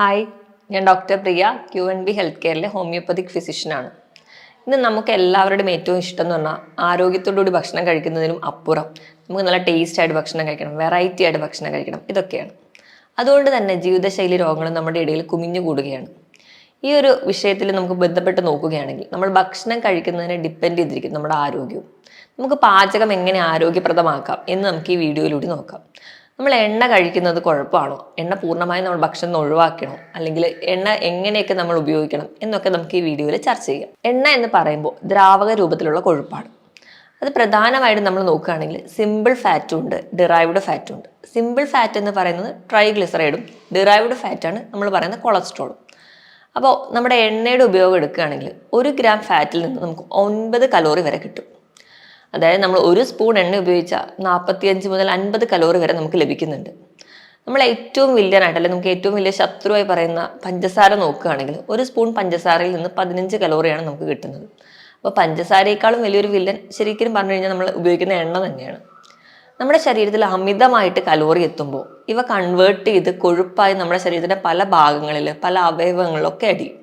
Hi ഞാൻ doctor Priya Q N B health കെയറിലെ homoeopathic ഫിസിഷ്യനാണ് ഇന്ന് നമുക്ക് എല്ലാവരുടെയും ഏറ്റവും ഇഷ്ടം എന്ന് പറഞ്ഞാൽ ആരോഗ്യത്തോടുകൂടി ഭക്ഷണം കഴിക്കുന്നതിനും അപ്പുറം. നമുക്ക് നല്ല ടേസ്റ്റ് ആയിട്ട് ഭക്ഷണം കഴിക്കണം വെറൈറ്റി ആയിട്ട് ഭക്ഷണം കഴിക്കണം ഇതൊക്കെയാണ്. അതുകൊണ്ട് തന്നെ ജീവിതശൈലി രോഗങ്ങൾ നമ്മുടെ ഇടയിൽ കുമിഞ്ഞു കൂടുകയാണ്. ഈ ഒരു വിഷയത്തിൽ നമുക്ക് ബന്ധപ്പെട്ട് നോക്കുകയാണെങ്കിൽ നമ്മൾ ഭക്ഷണം കഴിക്കുന്നതിനെ ഡിപ്പെൻഡ് ചെയ്തിരിക്കും നമ്മുടെ ആരോഗ്യവും. നമുക്ക് പാചകം എങ്ങനെ ആരോഗ്യപ്രദമാക്കാം എന്ന് നമുക്ക് ഈ വീഡിയോയിലൂടെ നോക്കാം. നമ്മൾ എണ്ണ കഴിക്കുന്നത് കുഴപ്പമാണോ? എണ്ണ പൂർണമായും നമ്മൾ ഭക്ഷണം ഒഴിവാക്കണോ? അല്ലെങ്കിൽ എണ്ണ എങ്ങനെയൊക്കെ നമ്മൾ ഉപയോഗിക്കണം? എന്നൊക്കെ നമുക്ക് ഈ വീഡിയോയിൽ ചർച്ച ചെയ്യാം. എണ്ണ എന്ന് പറയുമ്പോൾ ദ്രാവക രൂപത്തിലുള്ള കൊഴുപ്പാണ്. അത് പ്രധാനമായിട്ടും നമ്മൾ നോക്കുകയാണെങ്കിൽ സിമ്പിൾ ഫാറ്റും ഉണ്ട് ഡിറൈവ്ഡ് ഫാറ്റും ഉണ്ട്. സിമ്പിൾ ഫാറ്റ് എന്ന് പറയുന്നത് ട്രൈഗ്ലിസറൈഡും ഡിറൈവ്ഡ് ഫാറ്റാണ് നമ്മൾ പറയുന്ന കൊളസ്ട്രോളും അപ്പോൾ നമ്മുടെ എണ്ണയുടെ ഉപയോഗം എടുക്കുകയാണെങ്കിൽ ഒരു ഗ്രാം ഫാറ്റിൽ നിന്ന് നമുക്ക് ഒൻപത് കലോറി വരെ കിട്ടും. അതായത് നമ്മൾ ഒരു സ്പൂൺ എണ്ണ ഉപയോഗിച്ചാൽ നാൽപ്പത്തിയഞ്ച് മുതൽ അൻപത് കലോറി വരെ നമുക്ക് ലഭിക്കുന്നുണ്ട്. നമ്മൾ ഏറ്റവും വില്ലനായിട്ട് അല്ലെങ്കിൽ നമുക്ക് ഏറ്റവും വലിയ ശത്രുവായി പറയുന്ന പഞ്ചസാര നോക്കുകയാണെങ്കിൽ ഒരു സ്പൂൺ പഞ്ചസാരയിൽ നിന്ന് പതിനഞ്ച് കലോറിയാണ് നമുക്ക് കിട്ടുന്നത്. അപ്പോൾ പഞ്ചസാരയേക്കാളും വലിയൊരു വില്ലൻ ശരിക്കും പറഞ്ഞു കഴിഞ്ഞാൽ നമ്മൾ ഉപയോഗിക്കുന്ന എണ്ണ തന്നെയാണ്. നമ്മുടെ ശരീരത്തിൽ അമിതമായിട്ട് കലോറി എത്തുമ്പോൾ ഇവ കൺവേർട്ട് ചെയ്ത് കൊഴുപ്പായി നമ്മുടെ ശരീരത്തിന്റെ പല ഭാഗങ്ങളിൽ പല അവയവങ്ങളിലൊക്കെ അടിയും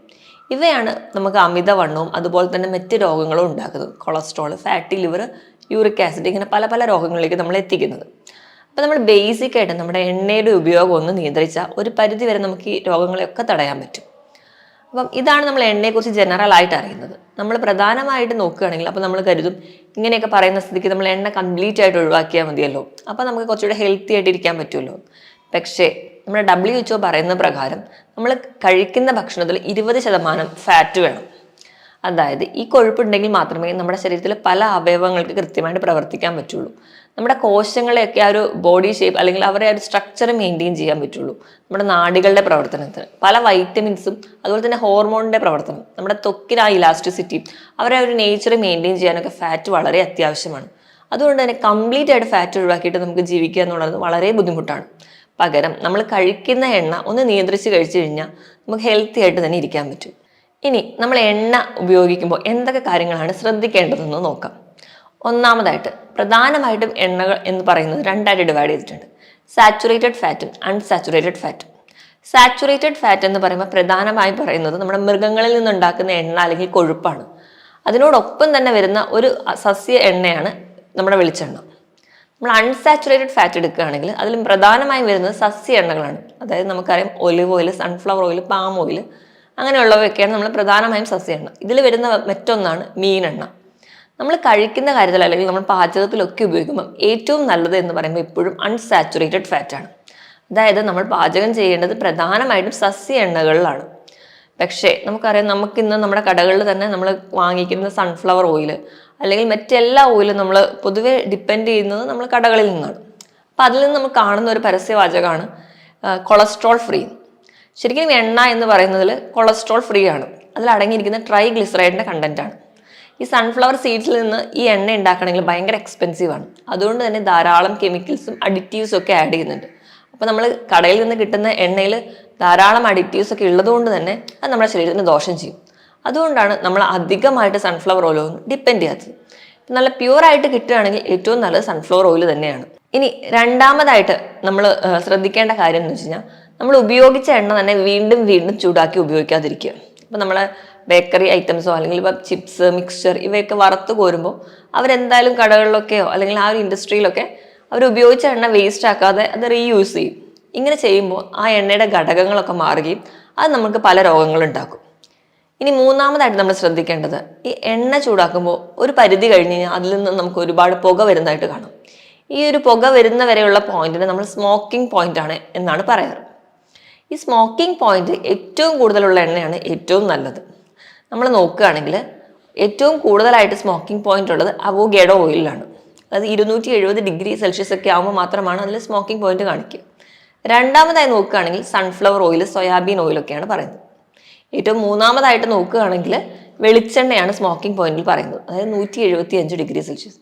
ഇവയാണ് നമുക്ക് അമിതവണ്ണവും അതുപോലെ തന്നെ മറ്റ് രോഗങ്ങളും ഉണ്ടാക്കുന്നത്. Cholesterol fatty liver uric acid ഇങ്ങനെ പല പല രോഗങ്ങളിലേക്ക് നമ്മൾ എത്തിക്കുന്നത്. അപ്പോൾ നമ്മൾ ബേസിക് ആയിട്ട് നമ്മുടെ എണ്ണയുടെ ഉപയോഗം ഒന്ന് നിയന്ത്രിച്ചാൽ ഒരു പരിധി വരെ നമുക്ക് ഈ രോഗങ്ങളെയൊക്കെ തടയാൻ പറ്റും. അപ്പം ഇതാണ് നമ്മൾ എണ്ണയെക്കുറിച്ച് ജനറൽ ആയിട്ട് അറിയുന്നത്. നമ്മൾ പ്രധാനമായിട്ട് നോക്കുകയാണെങ്കിൽ അപ്പോൾ നമ്മൾ കരുതും ഇങ്ങനെയൊക്കെ പറയുന്ന സ്ഥിതിക്ക് നമ്മൾ എണ്ണ കംപ്ലീറ്റ് ആയിട്ട് ഒഴിവാക്കിയാൽ മതിയല്ലോ. അപ്പോൾ നമുക്ക് കുറച്ചുകൂടെ ഹെൽത്തി ആയിട്ട് ഇരിക്കാൻ പറ്റുമല്ലോ. പക്ഷേ നമ്മുടെ ഡബ്ല്യു എച്ച് പറയുന്ന പ്രകാരം നമ്മൾ കഴിക്കുന്ന ഭക്ഷണത്തിൽ ഇരുപത് ശതമാനം ഫാറ്റ് വേണം. അതായത് ഈ കൊഴുപ്പുണ്ടെങ്കിൽ മാത്രമേ നമ്മുടെ ശരീരത്തിൽ പല അവയവങ്ങൾക്ക് കൃത്യമായിട്ട് പ്രവർത്തിക്കാൻ പറ്റുള്ളൂ. നമ്മുടെ കോശങ്ങളെയൊക്കെ ആ ഒരു ബോഡി ഷേപ്പ് അല്ലെങ്കിൽ അവരെ ആ ഒരു സ്ട്രക്ചർ മെയിന്റെയിൻ ചെയ്യാൻ പറ്റുള്ളൂ. നമ്മുടെ നാഡികളുടെ പ്രവർത്തനത്തിന്. പല വൈറ്റമിൻസും അതുപോലെ തന്നെ ഹോർമോണിന്റെ പ്രവർത്തനം. നമ്മുടെ ത്വക്കിന് ആ ഇലാസ്റ്റിസിറ്റി അവരെ ഒരു നേച്ചർ മെയിന്റെയിൻ ചെയ്യാനൊക്കെ ഫാറ്റ് വളരെ അത്യാവശ്യമാണ്. അതുകൊണ്ട് തന്നെ കംപ്ലീറ്റ് ആയിട്ട് ഫാറ്റ് ഒഴിവാക്കിയിട്ട് നമുക്ക് ജീവിക്കുക എന്നുള്ളത് വളരെ ബുദ്ധിമുട്ടാണ്. പകരം നമ്മൾ കഴിക്കുന്ന എണ്ണ ഒന്ന് നിയന്ത്രിച്ച് കഴിച്ചു കഴിഞ്ഞാൽ നമുക്ക് ഹെൽത്തി ആയിട്ട് തന്നെ ഇരിക്കാൻ പറ്റും. ഇനി നമ്മൾ എണ്ണ ഉപയോഗിക്കുമ്പോൾ എന്തൊക്കെ കാര്യങ്ങളാണ് ശ്രദ്ധിക്കേണ്ടതെന്ന് നോക്കാം. ഒന്നാമതായിട്ട് പ്രധാനമായിട്ടും എണ്ണകൾ എന്ന് പറയുന്നത് രണ്ടായിട്ട് ഡിവൈഡ് ചെയ്തിട്ടുണ്ട്. സാച്ചുറേറ്റഡ് ഫാറ്റും അൺസാച്ചുറേറ്റഡ് ഫാറ്റും സാച്ചുറേറ്റഡ് ഫാറ്റ് എന്ന് പറയുമ്പോൾ പ്രധാനമായി പറയുന്നത് നമ്മുടെ മൃഗങ്ങളിൽ നിന്നുണ്ടാക്കുന്ന എണ്ണ അല്ലെങ്കിൽ കൊഴുപ്പാണ്. അതിനോടൊപ്പം തന്നെ വരുന്ന ഒരു സസ്യ എണ്ണയാണ് നമ്മുടെ വെളിച്ചെണ്ണ. നമ്മൾ അൺസാച്ചുറേറ്റഡ് ഫാറ്റ് എടുക്കുകയാണെങ്കിൽ അതിലും പ്രധാനമായും വരുന്നത് സസ്യ എണ്ണകളാണ്. അതായത് നമുക്കറിയാം olive oil sunflower oil palm oil അങ്ങനെയുള്ളവയൊക്കെയാണ് നമ്മൾ പ്രധാനമായും സസ്യ എണ്ണ ഇതിൽ വരുന്ന മറ്റൊന്നാണ് മീനെണ്ണ. നമ്മൾ കഴിക്കുന്ന കാര്യത്തിൽ അല്ലെങ്കിൽ നമ്മൾ പാചകത്തിലൊക്കെ ഉപയോഗിക്കുമ്പോൾ ഏറ്റവും നല്ലത് എന്ന് പറയുമ്പോൾ എപ്പോഴും അൺസാച്ചുറേറ്റഡ് ഫാറ്റാണ് അതായത് നമ്മൾ പാചകം ചെയ്യേണ്ടത് പ്രധാനമായിട്ടും സസ്യ എണ്ണകളിലാണ് പക്ഷേ നമുക്കറിയാം നമുക്കിന്ന് നമ്മുടെ കടകളിൽ തന്നെ നമ്മൾ വാങ്ങിക്കുന്ന സൺഫ്ലവർ ഓയിൽ അല്ലെങ്കിൽ മറ്റെല്ലാ ഓയിലും നമ്മൾ പൊതുവെ ഡിപ്പെൻഡ് ചെയ്യുന്നത് നമ്മൾ കടകളിൽ നിന്നാണ്. അപ്പം അതിൽ നിന്ന് നമ്മൾ കാണുന്ന ഒരു പരസ്യവാചകമാണ് കൊളസ്ട്രോൾ ഫ്രീ ശരിക്കും എണ്ണ എന്ന് പറയുന്നതിൽ കൊളസ്ട്രോൾ ഫ്രീ ആണ്. അതിൽ അടങ്ങിയിരിക്കുന്ന ട്രൈ ഗ്ലിസറൈഡിന്റെ കണ്ടന്റ് ആണ്. ഈ സൺഫ്ലവർ സീഡ്സിൽ നിന്ന് ഈ എണ്ണ ഉണ്ടാക്കണമെങ്കിൽ ഭയങ്കര എക്സ്പെൻസീവ് ആണ്. അതുകൊണ്ട് തന്നെ ധാരാളം കെമിക്കൽസും അഡിറ്റീവ്സും ഒക്കെ ആഡ് ചെയ്യുന്നുണ്ട്. അപ്പോൾ നമ്മൾ കടയിൽ നിന്ന് കിട്ടുന്ന എണ്ണയിൽ ധാരാളം അഡിറ്റീവ്സ് ഒക്കെ ഉള്ളതുകൊണ്ട് തന്നെ അത് നമ്മുടെ ശരീരത്തിന് ദോഷം ചെയ്യും. അതുകൊണ്ടാണ് നമ്മൾ അധികമായിട്ട് സൺഫ്ലവർ ഓയിൽ ഒന്നും ഡിപ്പെൻഡ് ചെയ്യാത്തത്. നല്ല പ്യുവറായിട്ട് കിട്ടുകയാണെങ്കിൽ ഏറ്റവും നല്ലത് സൺഫ്ലവർ ഓയിൽ തന്നെയാണ്. ഇനി രണ്ടാമതായിട്ട് നമ്മൾ ശ്രദ്ധിക്കേണ്ട കാര്യം എന്ന് വെച്ച് കഴിഞ്ഞാൽ നമ്മൾ ഉപയോഗിച്ച എണ്ണ തന്നെ വീണ്ടും വീണ്ടും ചൂടാക്കി ഉപയോഗിക്കാതിരിക്കുക. ഇപ്പം നമ്മളെ ബേക്കറി ഐറ്റംസോ അല്ലെങ്കിൽ ഇപ്പം ചിപ്സ് മിക്സ്ചർ ഇവയൊക്കെ വറുത്ത് കോരുമ്പോൾ അവരെന്തായാലും കടകളിലൊക്കെയോ അല്ലെങ്കിൽ ആ ഒരു ഇൻഡസ്ട്രിയിലൊക്കെ അവർ ഉപയോഗിച്ച എണ്ണ വേസ്റ്റ് ആക്കാതെ അത് റീയൂസ് ചെയ്യും. ഇങ്ങനെ ചെയ്യുമ്പോൾ ആ എണ്ണയുടെ ഘടകങ്ങളൊക്കെ മാറുകയും അത് നമുക്ക് പല രോഗങ്ങളുണ്ടാക്കും. ഇനി മൂന്നാമതായിട്ട് നമ്മൾ ശ്രദ്ധിക്കേണ്ടത് ഈ എണ്ണ ചൂടാക്കുമ്പോൾ ഒരു പരിധി കഴിഞ്ഞ് കഴിഞ്ഞാൽ അതിൽ നിന്ന് നമുക്ക് ഒരുപാട് പുക വരുന്നതായിട്ട് കാണാം. ഈ ഒരു പുക വരുന്ന വരെയുള്ള പോയിന്റിന് നമ്മൾ സ്മോക്കിംഗ് പോയിന്റ് ആണ് എന്നാണ് പറയാറ്. ഈ സ്മോക്കിംഗ് പോയിന്റ് ഏറ്റവും കൂടുതലുള്ള എണ്ണയാണ് ഏറ്റവും നല്ലത്. നമ്മൾ നോക്കുകയാണെങ്കിൽ ഏറ്റവും കൂടുതലായിട്ട് സ്മോക്കിംഗ് പോയിന്റ് ഉള്ളത് അവോഗേഡോ ഓയിലാണ് അത് ഇരുന്നൂറ്റി എഴുപത് ഡിഗ്രി സെൽഷ്യസ് ഒക്കെ ആകുമ്പോൾ മാത്രമാണ് അതിൽ സ്മോക്കിംഗ് പോയിന്റ് കാണിക്കുക. രണ്ടാമതായി നോക്കുകയാണെങ്കിൽ സൺഫ്ലവർ ഓയിൽ സോയാബീൻ ഓയിലൊക്കെയാണ് പറയുന്നത്. ഏറ്റവും മൂന്നാമതായിട്ട് നോക്കുകയാണെങ്കിൽ വെളിച്ചെണ്ണയാണ് സ്മോക്കിംഗ് പോയിന്റിൽ പറയുന്നത്. അതായത് നൂറ്റി എഴുപത്തി അഞ്ച് ഡിഗ്രി സെൽഷ്യസ്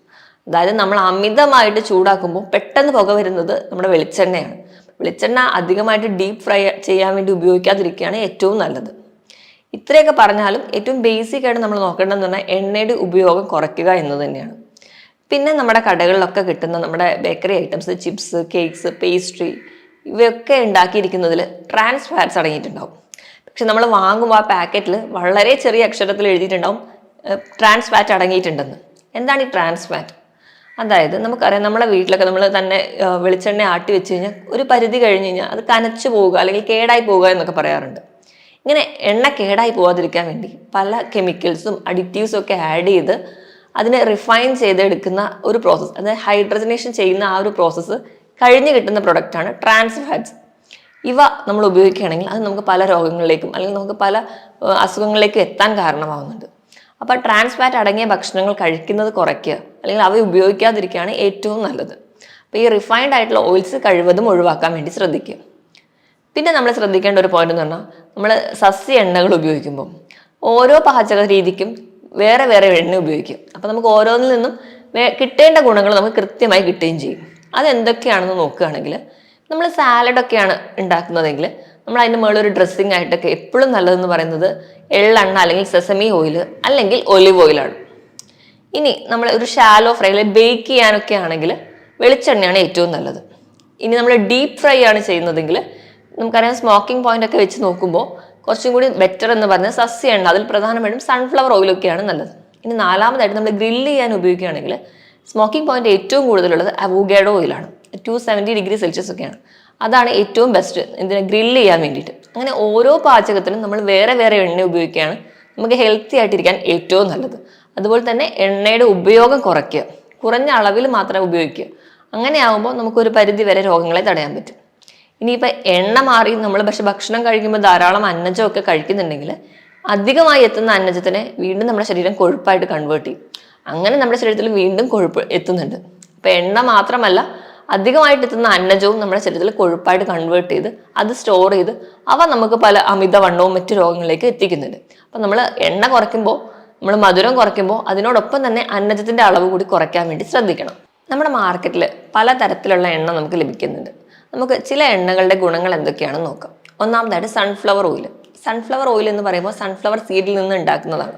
അതായത് നമ്മൾ അമിതമായിട്ട് ചൂടാക്കുമ്പോൾ പെട്ടെന്ന് പുക വരുന്നത് നമ്മുടെ വെളിച്ചെണ്ണയാണ്. വെളിച്ചെണ്ണ അധികമായിട്ട് ഡീപ്പ് ഫ്രൈ ചെയ്യാൻ വേണ്ടി ഉപയോഗിക്കാതിരിക്കുകയാണ് ഏറ്റവും നല്ലത്. ഇത്രയൊക്കെ പറഞ്ഞാലും ഏറ്റവും ബേസിക് ആയിട്ട് നമ്മൾ നോക്കേണ്ടതെന്ന് പറഞ്ഞാൽ എണ്ണയുടെ ഉപയോഗം കുറയ്ക്കുക എന്ന് തന്നെയാണ്. പിന്നെ നമ്മുടെ കടകളിലൊക്കെ കിട്ടുന്ന നമ്മുടെ bakery items chips cakes pastry ഇവയൊക്കെ ഉണ്ടാക്കിയിരിക്കുന്നതിൽ ട്രാൻസ് ഫാറ്റ്സ് അടങ്ങിയിട്ടുണ്ടാവും. പക്ഷെ നമ്മൾ വാങ്ങുമ്പോൾ ആ പാക്കറ്റിൽ വളരെ ചെറിയ അക്ഷരത്തിൽ എഴുതിയിട്ടുണ്ടാവും ട്രാൻസ് ഫാറ്റ് അടങ്ങിയിട്ടുണ്ടെന്ന്. എന്താണ് ഈ ട്രാൻസ് ഫാറ്റ് അതായത് നമുക്കറിയാം നമ്മളെ വീട്ടിലൊക്കെ നമ്മൾ തന്നെ വെളിച്ചെണ്ണ ആട്ടി വെച്ച് കഴിഞ്ഞാൽ ഒരു പരിധി കഴിഞ്ഞ് കഴിഞ്ഞാൽ അത് കനച്ചു പോവുക അല്ലെങ്കിൽ കേടായി പോവുക എന്നൊക്കെ പറയാറുണ്ട്. ഇങ്ങനെ എണ്ണ കേടായി പോവാതിരിക്കാൻ വേണ്ടി പല കെമിക്കൽസും അഡിക്റ്റീവ്സും ഒക്കെ ആഡ് ചെയ്ത് അതിനെ റിഫൈൻ ചെയ്തെടുക്കുന്ന ഒരു പ്രോസസ്സ് അതായത് ഹൈഡ്രജനേഷൻ ചെയ്യുന്ന ആ ഒരു പ്രോസസ്സ് കഴിഞ്ഞ് കിട്ടുന്ന പ്രൊഡക്റ്റാണ് ട്രാൻസ് ഫാറ്റ്സ് ഇവ നമ്മൾ ഉപയോഗിക്കുകയാണെങ്കിൽ അത് നമുക്ക് പല രോഗങ്ങളിലേക്കും അല്ലെങ്കിൽ നമുക്ക് പല അസുഖങ്ങളിലേക്കും എത്താൻ കാരണമാകുന്നുണ്ട് അപ്പോൾ ട്രാൻസ് ഫാറ്റ് അടങ്ങിയ ഭക്ഷണങ്ങൾ കഴിക്കുന്നത് കുറയ്ക്കുക അല്ലെങ്കിൽ അവ ഉപയോഗിക്കാതിരിക്കുകയാണ് ഏറ്റവും നല്ലത്. അപ്പോൾ ഈ റിഫൈൻഡ് ആയിട്ടുള്ള ഓയിൽസ് കഴിവതും ഒഴിവാക്കാൻ വേണ്ടി ശ്രദ്ധിക്കുക. പിന്നെ നമ്മൾ ശ്രദ്ധിക്കേണ്ട ഒരു പോയിന്റ് എന്ന് പറഞ്ഞാൽ നമ്മൾ സസ്യ എണ്ണകൾ ഉപയോഗിക്കുമ്പോൾ ഓരോ പാചക രീതിക്കും വേറെ വേറെ എണ്ണ ഉപയോഗിക്കും. അപ്പോൾ നമുക്ക് ഓരോന്നിൽ നിന്നും കിട്ടേണ്ട ഗുണങ്ങൾ നമുക്ക് കൃത്യമായി കിട്ടുകയും ചെയ്യും. അതെന്തൊക്കെയാണെന്ന് നോക്കുകയാണെങ്കിൽ നമ്മൾ സാലഡൊക്കെയാണ് ഉണ്ടാക്കുന്നതെങ്കിൽ നമ്മൾ അതിന്റെ മുകളിൽ ഒരു ഡ്രസ്സിങ് ആയിട്ടൊക്കെ എപ്പോഴും നല്ലതെന്ന് പറയുന്നത് എള്ളെണ്ണ അല്ലെങ്കിൽ സെസമി ഓയിൽ അല്ലെങ്കിൽ ഒലിവ് ഓയിലാണ് ഇനി നമ്മൾ ഒരു ഷാലോ ഫ്രൈ അല്ലെങ്കിൽ ബേക്ക് ചെയ്യാനൊക്കെ ആണെങ്കിൽ വെളിച്ചെണ്ണയാണ് ഏറ്റവും നല്ലത്. ഇനി നമ്മൾ ഡീപ്പ് ഫ്രൈ ആണ് ചെയ്യുന്നതെങ്കിൽ നമുക്കറിയാം സ്മോക്കിംഗ് പോയിന്റ് ഒക്കെ വെച്ച് നോക്കുമ്പോൾ കുറച്ചും കൂടി ബെറ്റർ എന്ന് പറഞ്ഞാൽ സസ്യ എണ്ണ അതിൽ പ്രധാനമായിട്ടും സൺഫ്ലവർ ഓയിലൊക്കെയാണ് നല്ലത്. ഇനി നാലാമതായിട്ട് നമ്മൾ ഗ്രില്ല് ചെയ്യാൻ ഉപയോഗിക്കുകയാണെങ്കിൽ സ്മോക്കിംഗ് പോയിന്റ് ഏറ്റവും കൂടുതലുള്ളത് അവൂഗേഡോ ഓയിലാണ് ടു സെവന്റി ഡിഗ്രി സെൽഷ്യസ് ഒക്കെയാണ്. അതാണ് ഏറ്റവും ബെസ്റ്റ് ഇതിനെ ഗ്രില്ല് ചെയ്യാൻ വേണ്ടിയിട്ട്. അങ്ങനെ ഓരോ പാചകത്തിനും നമ്മൾ വേറെ വേറെ എണ്ണ ഉപയോഗിക്കുകയാണ് നമുക്ക് ഹെൽത്തി ആയിട്ടിരിക്കാൻ ഏറ്റവും നല്ലത്. അതുപോലെ തന്നെ എണ്ണയുടെ ഉപയോഗം കുറയ്ക്കുക. കുറഞ്ഞ അളവിൽ മാത്രമേ ഉപയോഗിക്കുക. അങ്ങനെ ആകുമ്പോൾ നമുക്കൊരു പരിധി വരെ രോഗങ്ങളെ തടയാൻ പറ്റും. ഇനിയിപ്പോൾ എണ്ണ മാറി നമ്മൾ പക്ഷെ ഭക്ഷണം കഴിക്കുമ്പോൾ ധാരാളം അന്നജമൊക്കെ കഴിക്കുന്നുണ്ടെങ്കിൽ അധികമായി എത്തുന്ന അന്നജത്തിനെ വീണ്ടും നമ്മുടെ ശരീരം കൊഴുപ്പായിട്ട് കൺവേർട്ട് ചെയ്യും. അങ്ങനെ നമ്മുടെ ശരീരത്തിൽ വീണ്ടും കൊഴുപ്പ് എത്തുന്നുണ്ട്. അപ്പോൾ എണ്ണ മാത്രമല്ല അധികമായിട്ട് എത്തുന്ന അന്നജവും നമ്മുടെ ശരീരത്തിൽ കൊഴുപ്പായിട്ട് കൺവേർട്ട് ചെയ്ത് അത് സ്റ്റോർ ചെയ്ത് അവ നമുക്ക് പല അമിതവണ്ണവും മറ്റു രോഗങ്ങളിലേക്ക് എത്തിക്കുന്നുണ്ട്. അപ്പം നമ്മൾ എണ്ണ കുറയ്ക്കുമ്പോൾ നമ്മൾ മധുരം കുറയ്ക്കുമ്പോൾ അതിനോടൊപ്പം തന്നെ അന്നജത്തിന്റെ അളവ് കൂടി കുറയ്ക്കാൻ വേണ്ടി ശ്രദ്ധിക്കണം. നമ്മുടെ മാർക്കറ്റിൽ പലതരത്തിലുള്ള എണ്ണ നമുക്ക് ലഭിക്കുന്നുണ്ട്. നമുക്ക് ചില എണ്ണകളുടെ ഗുണങ്ങൾ എന്തൊക്കെയാണെന്ന് നോക്കാം. ഒന്നാമതായിട്ട് സൺഫ്ലവർ ഓയിൽ സൺഫ്ലവർ ഓയിൽ എന്ന് പറയുമ്പോൾ സൺഫ്ലവർ സീഡിൽ നിന്ന് ഉണ്ടാക്കുന്നതാണ്.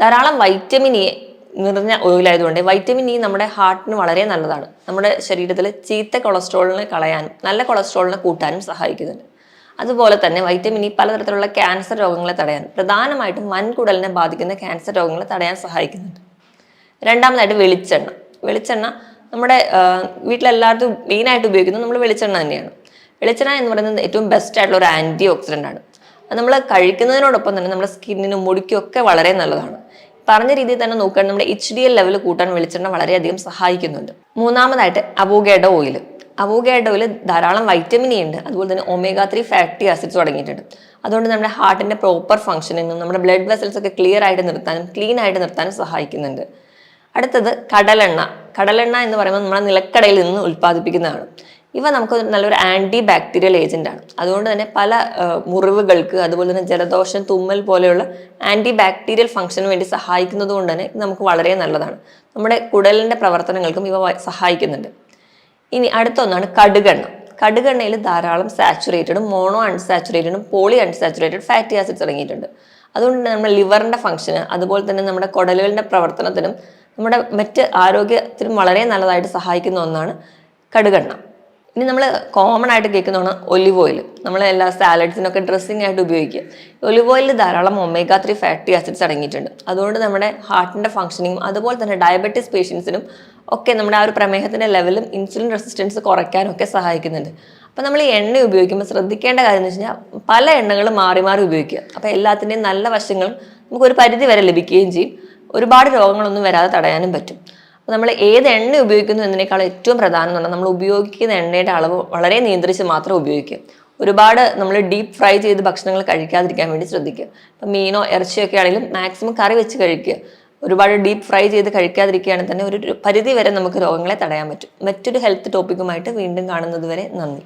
ധാരാളം വൈറ്റമിൻ ഇ നിറഞ്ഞ ഓയിലായതുകൊണ്ട് വൈറ്റമിൻ ഇ നമ്മുടെ ഹാർട്ടിന് വളരെ നല്ലതാണ്. നമ്മുടെ ശരീരത്തിൽ ചീത്ത കൊളസ്ട്രോളിനെ കളയാനും നല്ല കൊളസ്ട്രോളിനെ കൂട്ടാനും സഹായിക്കുന്നുണ്ട്. അതുപോലെ തന്നെ വൈറ്റമിൻ ഇ പലതരത്തിലുള്ള ക്യാൻസർ രോഗങ്ങളെ തടയാൻ പ്രധാനമായിട്ടും വൻകുടലിനെ ബാധിക്കുന്ന ക്യാൻസർ രോഗങ്ങളെ തടയാൻ സഹായിക്കുന്നുണ്ട്. രണ്ടാമതായിട്ട് വെളിച്ചെണ്ണ. വെളിച്ചെണ്ണ നമ്മുടെ വീട്ടിലെല്ലാവർക്കും മെയിനായിട്ട് ഉപയോഗിക്കുന്നത് നമ്മൾ വെളിച്ചെണ്ണ തന്നെയാണ്. വെളിച്ചെണ്ണ എന്ന് പറയുന്നത് ഏറ്റവും ബെസ്റ്റ് ആയിട്ടുള്ള ഒരു ആന്റി ഓക്സിഡന്റ് ആണ്. അത് നമ്മൾ കഴിക്കുന്നതിനോടൊപ്പം തന്നെ നമ്മുടെ സ്കിന്നിനും മുടിക്കും ഒക്കെ വളരെ നല്ലതാണ്. പറഞ്ഞ രീതിയിൽ തന്നെ നോക്കുകയാണെങ്കിൽ നമ്മുടെ എച്ച് ഡി എൽ ലെവൽ കൂട്ടാൻ വെളിച്ചെണ്ണ വളരെയധികം സഹായിക്കുന്നുണ്ട്. മൂന്നാമതായിട്ട് അബോഗേഡ ഓയിൽ. അവോഗേഡോയിൽ ധാരാളം വൈറ്റമിൻ ഇ ഉണ്ട്. അതുപോലെ തന്നെ ഒമേഗ ത്രീ ഫാറ്റി ആസിഡ്സ് തുടങ്ങിയിട്ടുണ്ട്. അതുകൊണ്ട് നമ്മുടെ ഹാർട്ടിന്റെ പ്രോപ്പർ ഫംഗ്ഷനിങ്ങും നമ്മുടെ ബ്ലഡ് വെസൽസ് ഒക്കെ ക്ലിയർ ആയിട്ട് നിർത്താനും ക്ലീൻ ആയിട്ട് നിർത്താനും സഹായിക്കുന്നുണ്ട്. അടുത്തത് കടലെണ്ണ. കടലെണ്ണ എന്ന് പറയുമ്പോൾ നമ്മുടെ നിലക്കടയിൽ നിന്ന് ഉൽപ്പാദിപ്പിക്കുന്നതാണ്. ഇവ നമുക്ക് നല്ലൊരു ആന്റി ബാക്ടീരിയൽ ഏജന്റാണ് അതുകൊണ്ട് തന്നെ പല മുറിവുകൾക്ക് അതുപോലെ തന്നെ ജലദോഷം തുമ്മൽ പോലെയുള്ള ആന്റി ബാക്ടീരിയൽ ഫംഗ്ഷന് വേണ്ടി സഹായിക്കുന്നത് കൊണ്ട് തന്നെ നമുക്ക് വളരെ നല്ലതാണ്. നമ്മുടെ കുടലിന്റെ പ്രവർത്തനങ്ങൾക്കും ഇവ സഹായിക്കുന്നുണ്ട്. ഇനി അടുത്തൊന്നാണ് കടുകെണ്ണ. കടുകെണ്ണയിൽ ധാരാളം സാച്ചുറേറ്റഡും മോണോ അൺസാച്ചുറേറ്റഡും പോളി അൺസാച്ചുറേറ്റഡ് ഫാറ്റി ആസിഡ്സ് അടങ്ങിയിട്ടുണ്ട് അതുകൊണ്ട് നമ്മുടെ ലിവറിന്റെ ഫംഗ്ഷന് അതുപോലെ തന്നെ നമ്മുടെ കുടലുകളുടെ പ്രവർത്തനത്തിനും നമ്മുടെ മറ്റ് ആരോഗ്യത്തിനും വളരെ നല്ലതായിട്ട് സഹായിക്കുന്ന ഒന്നാണ് കടുകെണ്ണ. ഇനി നമ്മൾ കോമൺ ആയിട്ട് കേൾക്കുന്നതാണ് ഒലിവ് ഓയിൽ നമ്മൾ എല്ലാ സാലഡ്സിനൊക്കെ ഡ്രസ്സിംഗ് ആയിട്ട് ഉപയോഗിക്കുക. ഒലിവ് ഓയിൽ ധാരാളം ഒമേഗ ത്രീ ഫാറ്റി ആസിഡ്സ് അടങ്ങിയിട്ടുണ്ട്. അതുകൊണ്ട് നമ്മുടെ ഹാർട്ടിന്റെ ഫംഗ്ഷനിങ്ങും അതുപോലെ തന്നെ ഡയബറ്റീസ് പേഷ്യൻസിനും ഒക്കെ നമ്മുടെ ആ ഒരു പ്രമേഹത്തിന്റെ ലെവലും ഇൻസുലിൻ റെസിസ്റ്റൻസ് കുറയ്ക്കാനൊക്കെ സഹായിക്കുന്നുണ്ട്. അപ്പോൾ നമ്മൾ ഈ എണ്ണ ഉപയോഗിക്കുമ്പോൾ ശ്രദ്ധിക്കേണ്ട കാര്യം എന്ന് വെച്ച് കഴിഞ്ഞാൽ പല എണ്ണകളും മാറി മാറി ഉപയോഗിക്കുക. അപ്പോൾ എല്ലാത്തിന്റെയും നല്ല വശങ്ങളും നമുക്കൊരു പരിധി വരെ ലഭിക്കുകയും ചെയ്യും. ഒരുപാട് രോഗങ്ങളൊന്നും വരാതെ തടയാനും പറ്റും. അപ്പോൾ നമ്മൾ ഏത് എണ്ണ ഉപയോഗിക്കുന്നു എന്നതിനേക്കാൾ ഏറ്റവും പ്രധാനം എന്ന് പറഞ്ഞാൽ നമ്മൾ ഉപയോഗിക്കുന്ന എണ്ണയുടെ അളവ് വളരെ നിയന്ത്രിച്ച് മാത്രം ഉപയോഗിക്കുക. ഒരുപാട് നമ്മൾ ഡീപ്പ് ഫ്രൈ ചെയ്ത് ഭക്ഷണങ്ങൾ കഴിക്കാതിരിക്കാൻ വേണ്ടി ശ്രദ്ധിക്കുക. ഇപ്പം മീനോ ഇറച്ചിയൊക്കെ ആണെങ്കിലും മാക്സിമം കറി വെച്ച് കഴിക്കുക. ഒരുപാട് ഡീപ്പ് ഫ്രൈ ചെയ്ത് കഴിക്കാതിരിക്കുകയാണെങ്കിൽ തന്നെ ഒരു പരിധി വരെ നമുക്ക് രോഗങ്ങളെ തടയാൻ പറ്റും. മറ്റൊരു ഹെൽത്ത് ടോപ്പിക്കുമായിട്ട് വീണ്ടും കാണുന്നത് വരെ നന്ദി.